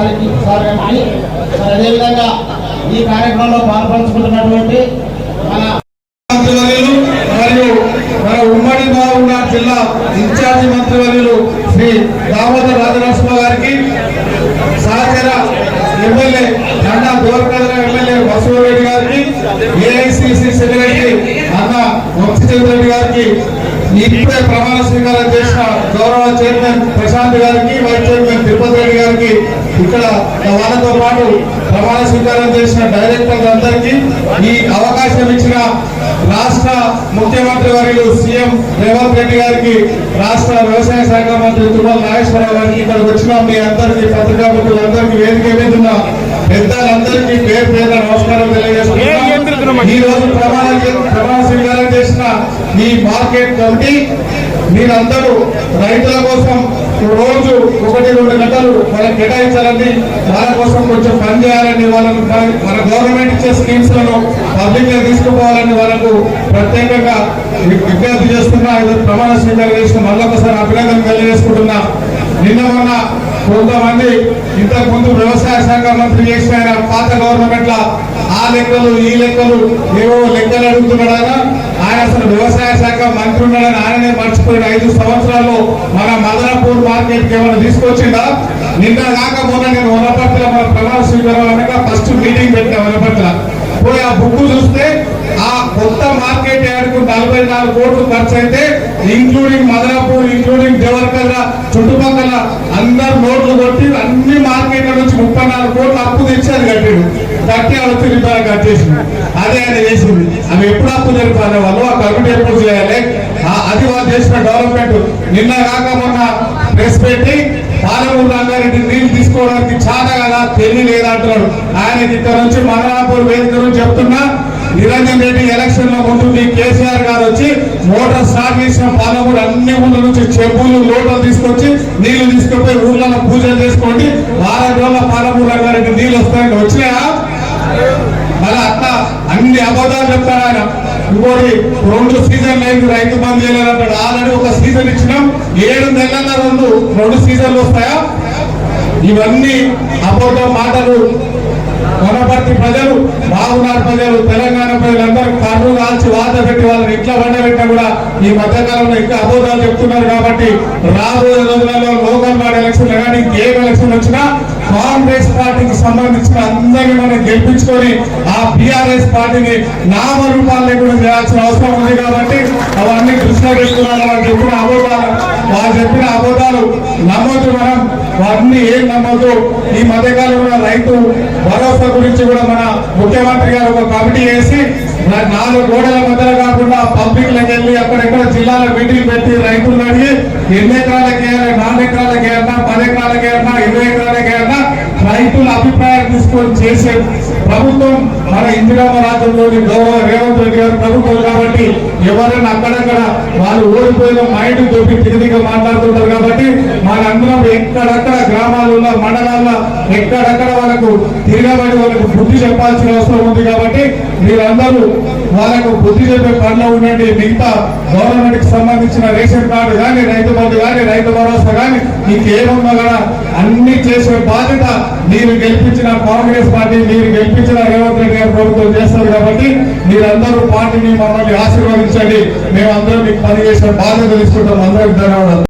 రాజలక్ష్మ sir మరి అదేవిధంగా ఈ కార్యక్రమంలో పాల్పంచుకుంటున్నటువంటి మన మంత్రివర్యులు మరియు మన ఉమ్మడి మహబూబ్నగర్ జిల్లా ఇన్ఛార్జి మంత్రివర్యులు శ్రీ దామోదర్ రాజనరసింహ గారికి సహచర ఎమ్మెల్యే దండా దోరకద్ర ఎమ్మెల్యే వసూరెడ్డి గారికి ఏఐసిసి సెక్రటరీ అన్న వంశీచంద్ర గారికి ఇప్పుడే ప్రమాణ స్వీకారం చేసిన గౌరవ చైర్మన్ ప్రశాంత్ గారికి వైస్ చైర్మన్ తిరుపతి రెడ్డి గారికి ఇక్కడ వాళ్ళతో పాటు ప్రమాణ స్వీకారం చేసిన డైరెక్టర్లు అందరికీ ఈ అవకాశం ఇచ్చిన రాష్ట్ర ముఖ్యమంత్రి వర్యులు సీఎం రేవంత్ రెడ్డి గారికి రాష్ట్ర వ్యవసాయ శాఖ మంత్రి తుమ్మల నాగేశ్వరరావు గారికి ఇక్కడికి వచ్చిన మీ అందరికీ పత్రికా మిత్రులందరికీ వేదిక మీద ఉన్న పెద్దలందరికీ పేరు పేరు నమస్కారం తెలియజేస్తున్నాం ఈ రోజు ప్రమాణ ప్రమాణ స్వీకారం చేసిన ఈ మార్కెట్ కమిటీ మీరందరూ రైతుల కోసం రోజు ఒకటి రెండు గంటలు మనం కేటాయించాలని మన కోసం కొంచెం పని చేయాలని వాళ్ళను మన- మన గవర్నమెంట్ ఇచ్చే స్కీమ్స్లను పబ్లిక్లో తీసుకుపోవాలని వాళ్ళకు ప్రత్యేకంగా విజ్ఞప్తి చేస్తున్నా. ఇది ప్రమాణ స్వీకారం చేసిన మళ్ళొకసారి అభినందన తెలియజేసుకుంటున్నా. నిన్న మొన్న కొంతమంది ఇంతకు ముందు వ్యవసాయ శాఖ మంత్రి చేసిన పాత గవర్నమెంట్ ఆ లెక్కలు ఈ లెక్కలు ఏవో లెక్కలు అడుగుతున్నాడా అసలు వ్యవసాయ శాఖ మంత్రి ఉన్నాడని ఆయననే మర్చిపోయిన ఐదు సంవత్సరాల్లో మన మదనపూర్ మార్కెట్కి ఏమైనా తీసుకొచ్చిందా? నిన్న కాక మొన్న నేను వనపర్తిలో మన ప్రమాణ స్వీకారం ఫస్ట్ మీటింగ్ పెట్టిన వనపర్తిలో. పోయి ఆ బుక్ చూస్తే ఆ కొత్త మార్కెట్ యార్డ్కు నలభై నాలుగు కోట్లు ఖర్చు అయితే ఇంక్లూడింగ్ మదనపూర్ ఇంక్లూడింగ్ దేవరకల్ల చుట్టుపక్కల అందరు నోట్లు కొట్టి అన్ని ముప్పై నాలుగు కోట్లు అప్పు తెచ్చి అది కట్టాడు. కట్టి ఆ వచ్చి రూపాయలు కట్టేసింది అదే ఆయన చేసింది ఆమె ఎప్పుడు అప్పు జరుపుకునే వాళ్ళు ఆ కమిటీ ఎప్పుడు చేయాలి. అది వాళ్ళు చేసిన డెవలప్మెంట్ నిన్న కాక మొన్న ప్రెస్ పెట్టి పాలమూరు రంగారెడ్డి నీళ్ళు తీసుకోవడానికి చాలా కదా తెలియలేదు అంటున్నాడు. ఆయన ఇక్కడ నుంచి మదనాపూర్ వేదిక నుంచి చెప్తున్నా నిరంజన్ రెడ్డి ఎలక్షన్లో ఉంటుంది కేసీఆర్ గారు వచ్చి మోటార్ స్టార్ట్ చేసిన పాలమూరు అన్ని ఊళ్ళ నుంచి చెప్పులు లోటలు తీసుకొచ్చి నీళ్ళు తీసుకుపోయి ఊర్లలో పూజలు చేసుకోండి. వారం రోజుల పాలమూరు రంగారెడ్డి నీళ్ళు వస్తాయని వచ్చినాయా? మళ్ళీ అట్లా అన్ని అబద్ధాలు చెప్తారు ఆయన. ఇంకోటి రెండు సీజన్ లేదు రైతు బంద్ చేయలేదంటాడు ఆల్రెడీ ఒక సీజన్ ఇచ్చినాం. ఏడు నెలల రెండు రెండు సీజన్లు వస్తాయా? ఇవన్నీ అబద్ధం మాటలు వనపర్తి ప్రజలు బాగున్నారు ప్రజలు తెలంగాణ ప్రజలందరూ కర్రు కాల్చి వాత పెట్టి వాళ్ళని ఇంట్లో పండబెట్టినా కూడా ఈ మధ్యకాలంలో ఇంకా అబోధాలు చెప్తున్నారు కాబట్టి రాబోయే రోజులలో లోకల్ బాడీ ఎలక్షన్లు కానీ ఇంకేం ఎలక్షన్ వచ్చినా కాంగ్రెస్ పార్టీకి సంబంధించిన అందరినీ మనం గెలిపించుకొని ఆ బీఆర్ఎస్ పార్టీని నామరూపాలు లేకుండా చేయాల్సిన అవసరం ఉంది కాబట్టి అవన్నీ దృష్టిలో పెట్టుకున్నాను అని చెప్పిన అబోధాలు వాళ్ళు చెప్పిన అబోధాలు నమ్మొద్దు మనం అవన్నీ ఏం నమ్మొద్దు? ఈ మధ్యకాలంలో రైతు భరోసా గురించి కూడా మన ముఖ్యమంత్రి గారు ఒక కమిటీ వేసి నాలుగు గోడల మధ్యలో కాకుండా పబ్లిక్లకు వెళ్ళి అక్కడెక్కడ జిల్లాల మీటింగ్ పెట్టి రైతులను అడిగి ఎన్ని ఎకరాలకి వేయాలి నాలుగు ఎకరాలకి వేయాలన్నా పది ఎకరాలకి వేయాలన్నా ఇరవై ఎకరాలకి వేయాలన్నా రైతుల అభిప్రాయం తీసుకొని చేసే ప్రభుత్వం మన ఇందిరామ రాజ్యంలోని గౌరవ రేవంత్ రెడ్డి గారు ప్రభుత్వం కాబట్టి ఎవరైనా అక్కడక్కడ వాళ్ళు ఓడిపోయిన మైండ్ చూపి తిరిగిగా మాట్లాడుతుంటారు కాబట్టి మనందరం ఎక్కడక్కడ గ్రామాలలో మండలాల్లో ఎక్కడక్కడ వాళ్ళకు తిరగబడి వాళ్ళకు బుద్ధి చెప్పాల్సిన అవసరం ఉంది కాబట్టి మీరందరూ వాళ్ళకు బుద్ధి చెప్పే పనిలో ఉండండి. మిగతా గవర్నమెంట్కి సంబంధించిన రేషన్ కార్డు కానీ రైతు బంధు కానీ రైతు భరోసా కానీ ఇంకేమున్నా కూడా అన్ని చేసే బాధ్యత మీరు గెలిపించిన కాంగ్రెస్ పార్టీ మీరు గెలిపించిన రేవంత్ రెడ్డి గారి ప్రభుత్వం చేస్తారు కాబట్టి మీరందరూ పార్టీని మమ్మల్ని ఆశీర్వదించండి. మేమందరం మీకు పనిచేసిన బాధ్యత తీసుకుంటాం. అందరికి ధన్యవాదాలు.